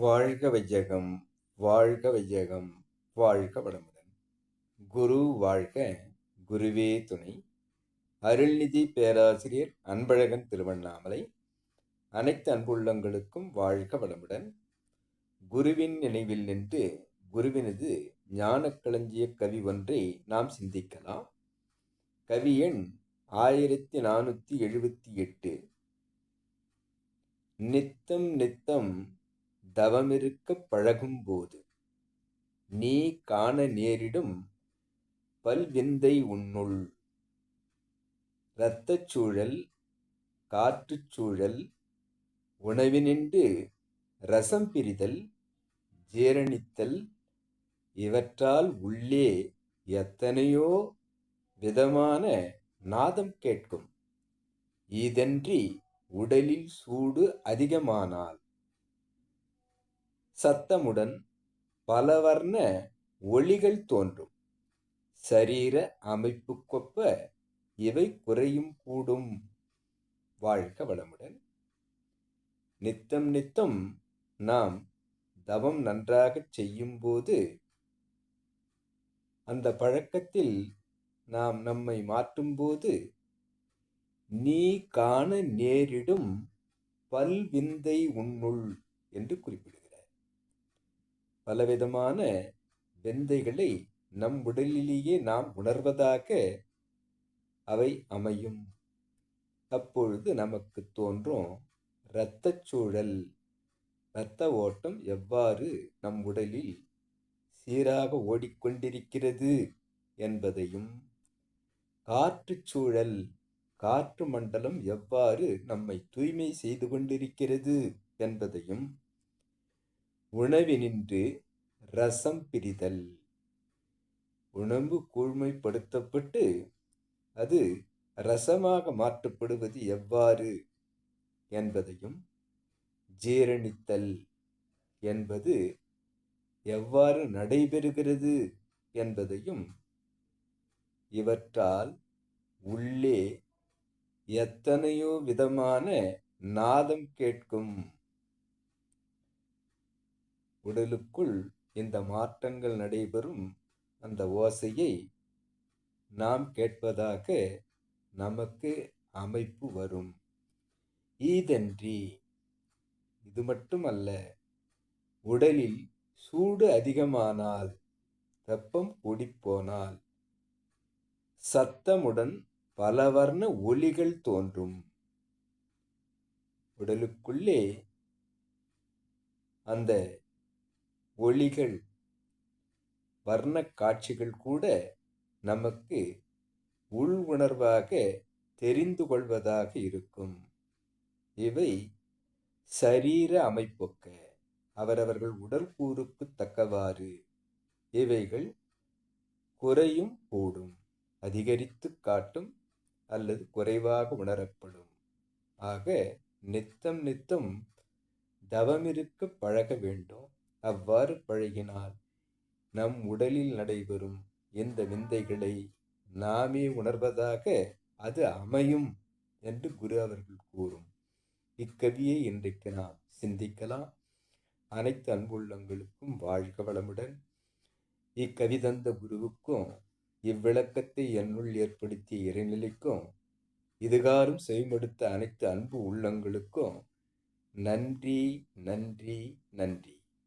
வாழ்க வையகம் வாழ்க வையகம் வாழ்க வளமுடன். குரு வாழ்க குருவே துணை. அருள்நிதி பேராசிரியர் அன்பழகன் திருவண்ணாமலை. அனைத்து அன்புள்ளங்களுக்கும் வாழ்க வளமுடன். குருவின் நினைவில் நின்று குருவினது ஞானக்களஞ்சிய கவி ஒன்றை நாம் சிந்திக்கலாம். கவி எண் ஆயிரத்தி நானூற்றி எழுபத்தி எட்டு. நித்தம் நித்தம் தவமிருக்கப் பழகும்போது நீ காண நேரிடும் பல்விந்தை உன்னுள். இரத்தச் சூழல் காற்றுச் சூழல் உணவினின்று ரசம் பிரிதல் ஜீரணித்தல் இவற்றால் உள்ளே எத்தனையோ விதமான நாதம் கேட்கும். இதன்றி உடலில் சூடு அதிகமானால் சத்தமுடன் பலவர்ண ஒளிகள் தோன்றும். சரீர அமைப்புக்கொப்ப இவை குறையும் கூடும். வாழ்க வளமுடன். நித்தம் நித்தம் நாம் தவம் நன்றாகச் செய்யும்போது அந்த பழக்கத்தில் நாம் நம்மை மாற்றும்போது நீ காண நேரிடும் பல்விந்தை உன்னுள் என்று குறிப்பிடுகிறார் பலவிதமான வெந்தைகளை நம் உடலிலேயே நாம் உணர்வதாக அவை அமையும். அப்பொழுது நமக்கு தோன்றும் இரத்தச் சூழல். இரத்த ஓட்டம் எவ்வாறு நம் உடலில் சீராக ஓடிக்கொண்டிருக்கிறது என்பதையும் காற்று சூழல் காற்று மண்டலம் எவ்வாறு நம்மை தூய்மை செய்து கொண்டிருக்கிறது என்பதையும் உணவினின்று ரசம் பிரிதல். உணவு கூழ்மைப்படுத்தப்பட்டு அது ரசமாக மாற்றப்படுவது எவ்வாறு என்பதையும் ஜீரணித்தல் என்பது எவ்வாறு நடைபெறுகிறது என்பதையும் இவற்றால் உள்ளே எத்தனையோ விதமான நாதம் கேட்கும். உடலுக்குள் இந்த மாற்றங்கள் நடைபெறும் அந்த ஓசையை நாம் கேட்பதாக நமக்கு அமைப்பு வரும். ஈதன்றி இது மட்டுமல்ல உடலில் சூடு அதிகமானால் வெப்பம் கூடிப்போனால் சத்தமுடன் பலவர்ண ஒலிகள் தோன்றும். உடலுக்குள்ளே அந்த ஒளிகள் வர்ண காட்சிகள் கூட நமக்கு உள் உணர்வாக தெரிந்து கொள்வதாக இருக்கும். இவை சரீர அமைப்பொக்க அவரவர்கள் உடல் கூறுக்கு தக்கவாறு இவைகள் குறையும் கூடும் அதிகரித்து காட்டும் அல்லது குறைவாக உணரப்படும். ஆக நித்தம் நித்தம் தவமிருக்க பழக வேண்டும். அவ்வாறு பழகினால் நம் உடலில் நடைபெறும் இந்த விந்தைகளை நாமே உணர்வதாக அது அமையும் என்று குரு அவர்கள் கூறும். இக்கவியை இன்றைக்கு நாம் சிந்திக்கலாம். அனைத்து அன்புள்ளங்களுக்கும் வாழ்க வளமுடன். இக்கவி தந்த குருவுக்கும் இவ்விளக்கத்தை என்னுள் ஏற்படுத்திய இறைநிலைக்கும் இதுகாரும் செய்மடுத்த அனைத்து அன்பு உள்ளங்களுக்கும் நன்றி நன்றி நன்றி.